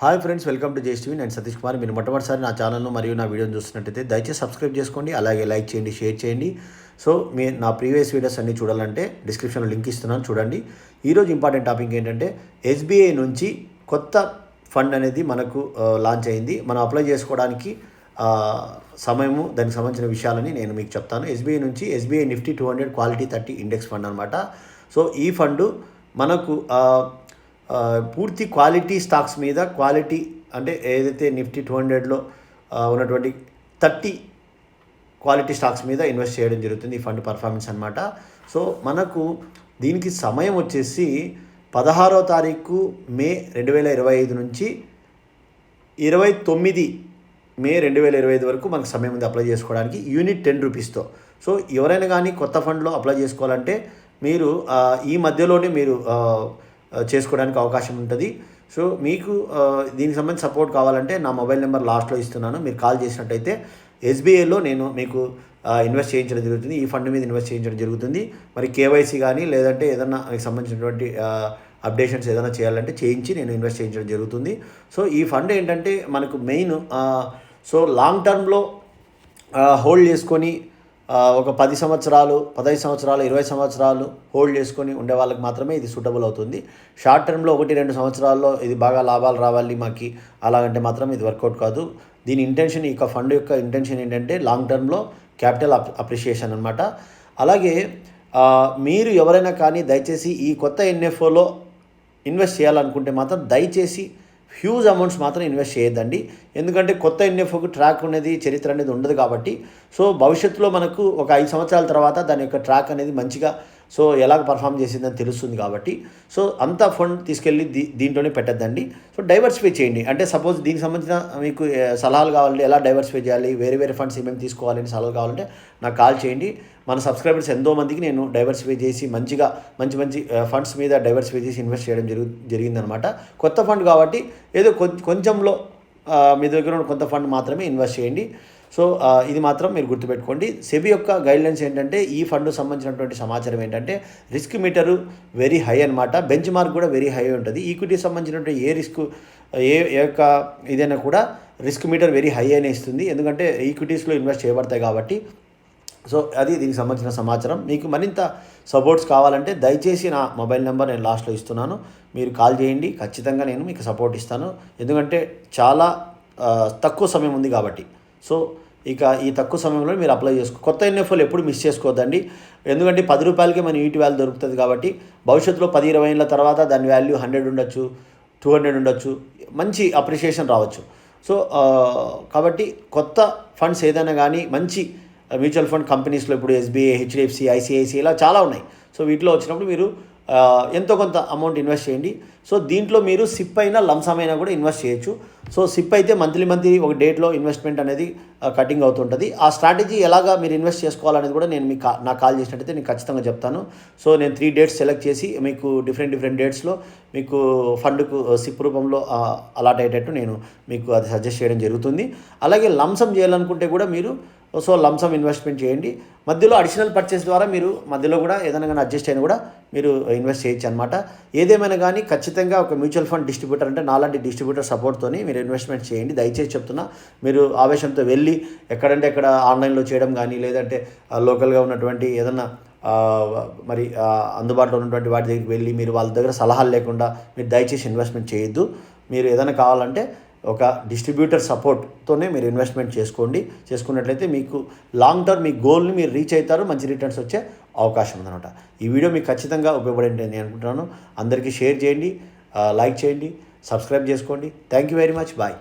Hi friends welcome to J's TV నేను సతీష్ కుమార్. మీరు మొట్టమొదటిసారి నా ఛానల్ను మరియు నా వీడియోని చూస్తున్నట్టయితే దయచేసి సబ్స్క్రైబ్ చేసుకోండి అలాగే లైక్ చేయండి షేర్ చేయండి. సో మీ నా ప్రీవియస్ వీడియోస్ అన్ని చూడాలంటే డిస్క్రిప్షన్లో లింక్ ఇస్తున్నాను చూడండి. ఈరోజు ఇంపార్టెంట్ టాపిక్ ఏంటంటే ఎస్బీఐ నుంచి కొత్త ఫండ్ అనేది మనకు లాంచ్ అయింది. మనం అప్లై చేసుకోవడానికి సమయము దానికి సంబంధించిన విషయాలని నేను మీకు చెప్తాను. ఎస్బీఐ నుంచి SBI Nifty two hundred quality thirty index fund అనమాట సో ఈ ఫండ్ మనకు పూర్తి క్వాలిటీ స్టాక్స్ మీద క్వాలిటీ అంటే ఏదైతే నిఫ్టీ టూ హండ్రెడ్లో ఉన్నటువంటి థర్టీ క్వాలిటీ స్టాక్స్ మీద ఇన్వెస్ట్ చేయడం జరుగుతుంది ఈ ఫండ్ పర్ఫార్మెన్స్ అనమాట సో మనకు దీనికి సమయం వచ్చేసి పదహారో తారీఖు మే రెండు వేల ఇరవై ఐదు నుంచి ఇరవై తొమ్మిది మే రెండు వేల ఇరవై ఐదు వరకు మనకు సమయం ఉంది అప్లై చేసుకోవడానికి యూనిట్ టెన్ రూపీస్తో. సో ఎవరైనా కానీ కొత్త ఫండ్లో అప్లై చేసుకోవాలంటే మీరు ఈ మధ్యలోనే మీరు చేసుకోవడానికి అవకాశం ఉంటుంది. సో మీకు దీనికి సంబంధించి సపోర్ట్ కావాలంటే నా మొబైల్ నెంబర్ లాస్ట్లో ఇస్తున్నాను. మీరు కాల్ చేసినట్టయితే ఎస్బీఐలో నేను మీకు ఇన్వెస్ట్ చేయించడం జరుగుతుంది. ఈ ఫండ్ మీద ఇన్వెస్ట్ చేయించడం జరుగుతుంది. మరి కేవైసీ కానీ లేదంటే ఏదన్నా మీకు సంబంధించినటువంటి అప్డేషన్స్ ఏదైనా చేయాలంటే చేయించి నేను ఇన్వెస్ట్ చేయించడం జరుగుతుంది. సో ఈ ఫండ్ ఏంటంటే మనకు మెయిన్ సో లాంగ్ టర్మ్లో హోల్డ్ చేసుకొని ఒక పది సంవత్సరాలు పదహైదు సంవత్సరాలు ఇరవై సంవత్సరాలు హోల్డ్ చేసుకొని ఉండే వాళ్ళకి మాత్రమే ఇది సూటబుల్ అవుతుంది. షార్ట్ టర్మ్లో ఒకటి రెండు సంవత్సరాల్లో ఇది బాగా లాభాలు రావాలి మాకు అలాగంటే మాత్రం ఇది వర్కౌట్ కాదు. దీని ఇంటెన్షన్ ఈ యొక్క ఫండ్ యొక్క ఇంటెన్షన్ ఏంటంటే లాంగ్ టర్మ్లో క్యాపిటల్ అప్ అప్రిషియేషన్ అనమాట అలాగే మీరు ఎవరైనా కానీ దయచేసి ఈ కొత్త ఎన్ఎఫ్ఓలో ఇన్వెస్ట్ చేయాలనుకుంటే మాత్రం దయచేసి హ్యూజ్ అమౌంట్స్ మాత్రం ఇన్వెస్ట్ చేయొద్దండి. ఎందుకంటే కొత్త ఎన్ఎఫ్ఓకి ట్రాక్ అనేది చరిత్ర అనేది ఉండదు కాబట్టి. సో భవిష్యత్తులో మనకు ఒక ఐదు సంవత్సరాల తర్వాత దాని యొక్క ట్రాక్ అనేది మంచిగా సో ఎలా పర్ఫామ్ చేసిందని తెలుస్తుంది కాబట్టి. సో అంత ఫండ్ తీసుకెళ్ళి దీ దీంట్లోనే పెట్టద్దండి. సో డైవర్సిఫై చేయండి. అంటే సపోజ్ దీనికి సంబంధించిన మీకు సలహాలు కావాలంటే ఎలా డైవర్సిఫై చేయాలి వేరే వేరే ఫండ్స్ ఏమేమి తీసుకోవాలని సలహాలు కావాలంటే నాకు కాల్ చేయండి. మన సబ్స్క్రైబర్స్ ఎంతో మందికి నేను డైవర్సిఫై చేసి మంచిగా మంచి మంచి ఫండ్స్ మీద డైవర్సిఫై చేసి ఇన్వెస్ట్ చేయడం జరుగు జరిగిందనమాట. కొత్త ఫండ్ కాబట్టి ఏదో కొంచెంలో మీ దగ్గర ఉన్న కొంత ఫండ్ మాత్రమే ఇన్వెస్ట్ చేయండి. సో ఇది మాత్రం మీరు గుర్తుపెట్టుకోండి. సెబీ యొక్క గైడ్లైన్స్ ఏంటంటే ఈ ఫండ్ సంబంధించినటువంటి సమాచారం ఏంటంటే రిస్క్ మీటరు వెరీ హై అనమాట బెంచ్ మార్క్ కూడా వెరీ హై ఉంటుంది. ఈక్విటీ సంబంధించినటువంటి ఏ రిస్క్ ఏ ఏ యొక్క ఇదైనా కూడా రిస్క్ మీటర్ వెరీ హై అనే ఇస్తుంది. ఎందుకంటే ఈక్విటీస్లో ఇన్వెస్ట్ చేయబడతాయి కాబట్టి. సో అది దీనికి సంబంధించిన సమాచారం. మీకు మరింత సపోర్ట్స్ కావాలంటే దయచేసి నా మొబైల్ నెంబర్ నేను లాస్ట్లో ఇస్తున్నాను. మీరు కాల్ చేయండి. ఖచ్చితంగా నేను మీకు సపోర్ట్ ఇస్తాను. ఎందుకంటే చాలా తక్కువ సమయం ఉంది కాబట్టి. సో ఇక ఈ తక్కువ సమయంలో మీరు అప్లై చేసుకో కొత్త ఎన్ఎఫ్ఓలు ఎప్పుడు మిస్ చేసుకోవద్దండి. ఎందుకంటే పది రూపాయలకి మన ఈటి వాల్యూ దొరుకుతుంది కాబట్టి భవిష్యత్తులో పది ఇరవై ఏళ్ళ తర్వాత దాని వాల్యూ హండ్రెడ్ ఉండొచ్చు టూ హండ్రెడ్ ఉండొచ్చు మంచి అప్రిషియేషన్ రావచ్చు. సో కాబట్టి కొత్త ఫండ్స్ ఏదైనా కానీ మంచి మ్యూచువల్ ఫండ్ కంపెనీస్లో ఇప్పుడు ఎస్బీఐ హెచ్డిఎఫ్సి ఐసిఐసి ఇలా చాలా ఉన్నాయి. సో వీటిలో వచ్చినప్పుడు మీరు ఎంతో కొంత అమౌంట్ ఇన్వెస్ట్ చేయండి. సో దీంట్లో మీరు సిప్ అయినా లంసమైనా అయినా కూడా ఇన్వెస్ట్ చేయొచ్చు. సో సిప్ అయితే మంత్లీ మంత్లీ ఒక డేట్లో ఇన్వెస్ట్మెంట్ అనేది కటింగ్ అవుతుంటుంది. ఆ స్ట్రాటజీ ఎలాగా మీరు ఇన్వెస్ట్ చేసుకోవాలనేది కూడా నేను మీకు నా నాకు కాల్ చేసినట్టయితే నేను ఖచ్చితంగా చెప్తాను. సో నేను త్రీ డేట్స్ సెలెక్ట్ చేసి మీకు డిఫరెంట్ డిఫరెంట్ డేట్స్లో మీకు ఫండ్కు సిప్ రూపంలో అలాట్ అయ్యేటట్టు నేను మీకు అది సజెస్ట్ చేయడం జరుగుతుంది. అలాగే లంసం చేయాలనుకుంటే కూడా మీరు సో లంసం ఇన్వెస్ట్మెంట్ చేయండి. మధ్యలో అడిషనల్ పర్చేస్ ద్వారా మీరు మధ్యలో కూడా ఏదైనా కానీ అడ్జస్ట్ అయినా కూడా మీరు ఇన్వెస్ట్ చేయొచ్చు అనమాట ఏదేమైనా కానీ ఖచ్చితంగా ఒక మ్యూచువల్ ఫండ్ డిస్ట్రిబ్యూటర్ అంటే నాలాంటి డిస్ట్రిబ్యూటర్ సపోర్ట్తో మీరు ఇన్వెస్ట్మెంట్ చేయండి. దయచేసి చెప్తున్నా మీరు ఆవేశంతో వెళ్ళి ఎక్కడంటే ఎక్కడ ఆన్లైన్లో చేయడం కానీ లేదంటే లోకల్గా ఉన్నటువంటి ఏదన్నా మరి అందుబాటులో ఉన్నటువంటి వాటి దగ్గరికి వెళ్ళి మీరు వాళ్ళ దగ్గర సలహాలు లేకుండా మీరు దయచేసి ఇన్వెస్ట్మెంట్ చేయొద్దు. మీరు ఏదైనా కావాలంటే ఒక డిస్ట్రిబ్యూటర్ సపోర్ట్తోనే మీరు ఇన్వెస్ట్మెంట్ చేసుకోండి. చేసుకున్నట్లయితే మీకు లాంగ్ టర్మ్ మీ గోల్ని మీరు రీచ్ అవుతారు మంచి రిటర్న్స్ వచ్చే అవకాశం ఉందన్నమాట. ఈ వీడియో మీకు ఖచ్చితంగా ఉపయోగపడింది నేను అనుకుంటున్నాను. అందరికీ షేర్ చేయండి లైక్ చేయండి. సబ్స్క్రైబ్ చేసుకోండి. Thank you very much bye